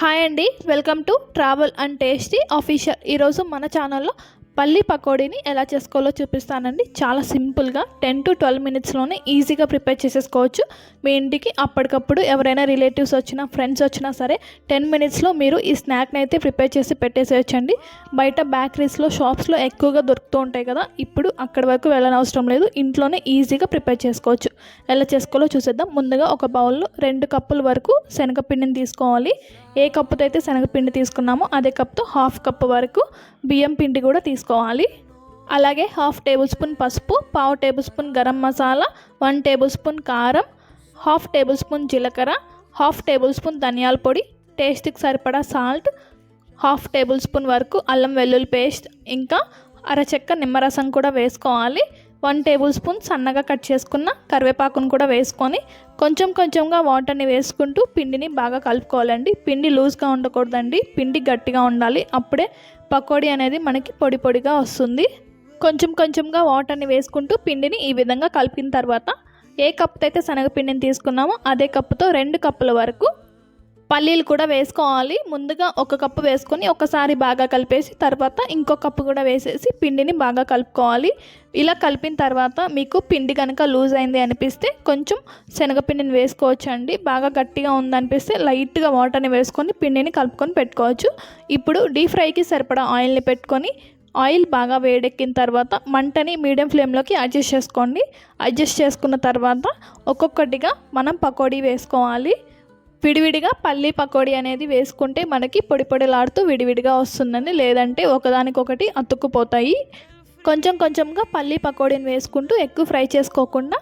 Hi అండి welcome to travel and tasty official. ఈరోజు మన ఛానల్లో పల్లి పకోడీని ఎలా చేసుకోవాలో చూపిస్తానండి. చాలా సింపుల్గా టెన్ టు ట్వెల్వ్ మినిట్స్లోనే ఈజీగా ప్రిపేర్ చేసేసుకోవచ్చు. మీ ఇంటికి అప్పటికప్పుడు ఎవరైనా రిలేటివ్స్ వచ్చినా ఫ్రెండ్స్ వచ్చినా సరే టెన్ మినిట్స్లో మీరు ఈ స్నాక్ని అయితే ప్రిపేర్ చేసి పెట్టేసేయచ్చండి. బయట బేకరీస్లో షాప్స్లో ఎక్కువగా దొరుకుతూ ఉంటాయి కదా ఇప్పుడు అక్కడి వరకు వెళ్ళనవసరం లేదు. ఇంట్లోనే ఈజీగా ప్రిపేర్ చేసుకోవచ్చు. ఎలా చేసుకోవాలో చూసేద్దాం. ముందుగా ఒక బౌల్లో రెండు కప్పుల వరకు శనగపిండిని తీసుకోవాలి. ఏ కప్పుతో అయితే శనగపిండి తీసుకున్నామో అదే కప్తో హాఫ్ కప్ వరకు బియ్యం పిండి కూడా తీసుకోవాలి. అలాగే హాఫ్ టేబుల్ స్పూన్ పసుపు పావు table spoon garam masala one table spoon కారం హాఫ్ టేబుల్ స్పూన్ జీలకర్ర హాఫ్ టేబుల్ స్పూన్ ధనియాల పొడి టేస్ట్కి సరిపడా సాల్ట్ హాఫ్ టేబుల్ స్పూన్ వరకు అల్లం వెల్లుల్లి పేస్ట్ ఇంకా అరచెక్క నిమ్మరసం కూడా వేసుకోవాలి. వన్ టేబుల్ స్పూన్ సన్నగా కట్ చేసుకున్న కరివేపాకును కూడా వేసుకొని కొంచెం కొంచెంగా వాటర్ని వేసుకుంటూ పిండిని బాగా కలుపుకోవాలండి. పిండి లూజ్గా ఉండకూడదండి. పిండి గట్టిగా ఉండాలి. అప్పుడే పకోడీ అనేది మనకి పొడి పొడిగా వస్తుంది. కొంచెం కొంచెంగా వాటర్ని వేసుకుంటూ పిండిని ఈ విధంగా కలిపిన తర్వాత ఏ కప్పుతో అయితే శనగపిండిని తీసుకున్నామో అదే కప్పుతో రెండు కప్పుల వరకు పల్లీలు కూడా వేసుకోవాలి. ముందుగా ఒక కప్పు వేసుకొని ఒకసారి బాగా కలిపేసి తర్వాత ఇంకో కప్పు కూడా వేసేసి పిండిని బాగా కలుపుకోవాలి. ఇలా కలిపిన తర్వాత మీకు పిండి కనుక లూజ్ అయింది అనిపిస్తే కొంచెం శనగపిండిని వేసుకోవచ్చు అండి బాగా గట్టిగా ఉందనిపిస్తే లైట్గా వాటర్ని వేసుకొని పిండిని కలుపుకొని పెట్టుకోవచ్చు. ఇప్పుడు డీప్ ఫ్రైకి సరిపడా ఆయిల్ని పెట్టుకొని ఆయిల్ బాగా వేడెక్కిన తర్వాత మంటని మీడియం ఫ్లేమ్లోకి అడ్జస్ట్ చేసుకోండి. అడ్జస్ట్ చేసుకున్న తర్వాత ఒక్కొక్కటిగా మనం పకోడీ వేసుకోవాలి. విడివిడిగా పల్లీ పకోడీ అనేది వేసుకుంటే మనకి పొడి పొడిలాడుతూ విడివిడిగా వస్తుందని లేదంటే ఒకదానికొకటి అతుక్కుపోతాయి. కొంచెం కొంచెంగా పల్లీ పకోడీని వేసుకుంటూ ఎక్కువ ఫ్రై చేసుకోకుండా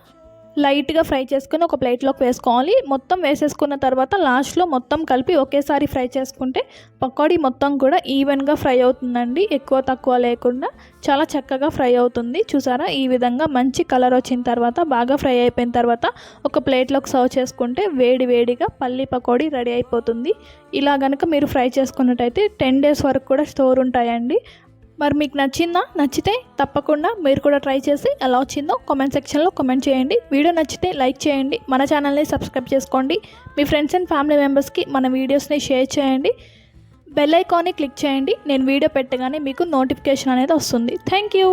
లైట్గా ఫ్రై చేసుకుని ఒక ప్లేట్లోకి వేసుకోవాలి. మొత్తం వేసేసుకున్న తర్వాత లాస్ట్లో మొత్తం కలిపి ఒకేసారి ఫ్రై చేసుకుంటే పకోడీ మొత్తం కూడా ఈవెన్గా ఫ్రై అవుతుందండి. ఎక్కువ తక్కువ లేకుండా చాలా చక్కగా ఫ్రై అవుతుంది. చూసారా? ఈ విధంగా మంచి కలర్ వచ్చిన తర్వాత బాగా ఫ్రై అయిపోయిన తర్వాత ఒక ప్లేట్లోకి సర్వ్ చేసుకుంటే వేడి వేడిగా పల్లి పకోడీ రెడీ అయిపోతుంది. ఇలా కనుక మీరు ఫ్రై చేసుకున్నట్టయితే టెన్ డేస్ వరకు కూడా స్టోర్ ఉంటాయండి. మరి మీకు నచ్చిందా? నచ్చితే తప్పకుండా మీరు కూడా ట్రై చేసి ఎలా వచ్చిందో కామెంట్ సెక్షన్లో కామెంట్ చేయండి. వీడియో నచ్చితే లైక్ చేయండి. మన ఛానల్ని సబ్స్క్రైబ్ చేసుకోండి. మీ ఫ్రెండ్స్ అండ్ ఫ్యామిలీ మెంబర్స్కి మన వీడియోస్ని షేర్ చేయండి. బెల్ ఐకాన్ని క్లిక్ చేయండి. నేను వీడియో పెట్టగానే మీకు నోటిఫికేషన్ అనేది వస్తుంది. Thank you